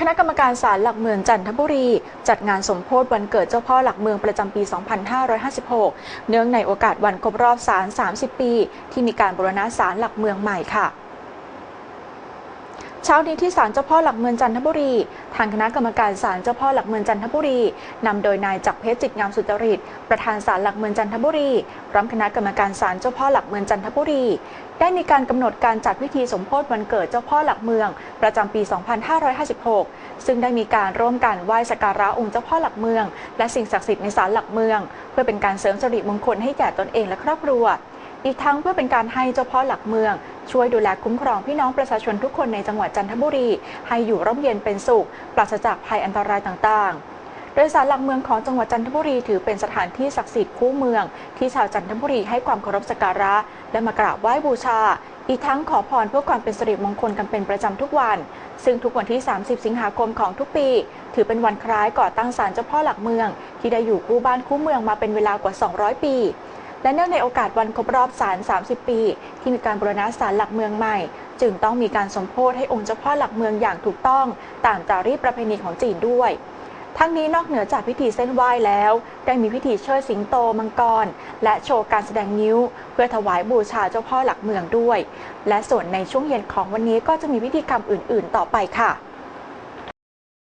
คณะกรรมการศาลหลักเมืองจันทบุรี จัดงานสมโพธิวันเกิดเจ้าพ่อหลักเมืองประจำปี 2556 เนื่องในโอกาสวันครบรอบศาล 30 ปี ที่มีการบรณะศาลหลักเมืองใหม่ค่ะ เช้านี้ที่ศาลเจ้าพ่อหลักเมืองจันทบุรี ทางคณะกรรมการศาลเจ้าพ่อหลักเมืองจันทบุรีนำโดยนายจักรเพชรจิตงามสุจริต ประธานศาลหลักเมืองจันทบุรีพร้อมคณะกรรมการศาลเจ้าพ่อหลักเมืองจันทบุรี ได้มีการกำหนดการจัดพิธีสมโภชวันเกิดเจ้าพ่อหลักเมือง ประจำปี 2556 ซึ่งได้มีการร่วมกันไหว้สักการะองค์เจ้าพ่อหลักเมือง และสิ่งศักดิ์สิทธิ์ในศาลหลักเมือง เพื่อเป็นการเสริมสิริมงคลให้แก่ตนเองและครอบครัวอีกทั้งเพื่อเป็นการให้เจ้าพ่อหลักเมือง ช่วยดูแลคุ้มครองพี่น้องประชาชนทุกคนในจังหวัดจันทบุรี ให้อยู่ร่มเย็นเป็นสุข ปราศจากภัยอันตรายต่าง ๆโดยศาลหลักเมืองของจังหวัดจันทบุรีถือเป็นสถานที่ศักดิ์สิทธิ์คู่เมือง ที่ชาวจันทบุรีให้ความเคารพสักการะ และมากราบไหว้บูชา อีกทั้งขอพรเพื่อความเป็นสิริมงคลกันเป็นประจำทุกวัน ซึ่งทุกวันที่ 30 สิงหาคมของทุกปี ถือเป็นวันคล้ายก่อตั้งศาลเจ้าพ่อหลักเมือง ที่ได้อยู่คู่บ้านคู่เมืองมาเป็นเวลากว่า 200 ปี และเนื่องในโอกาสวันครบรอบศาล 30 ปี ที่มีการบูรณะศาลหลักเมืองใหม่ จึงต้องมีการสมโพธิให้องค์เจ้าพ่อหลักเมืองอย่างถูกต้องตามจารีตประเพณีของจีนด้วยทั้งนี้นอกเหนือจากพิธีเส้นไหว้แล้ว ได้มีพิธีเชิดสิงโตมังกร และโชว์การแสดงนิ้ว เพื่อถวายบูชาเจ้าพ่อหลักเมืองด้วย และส่วนในช่วงเย็นของวันนี้ก็จะมีพิธีกรรมอื่น ๆ ต่อไปค่ะ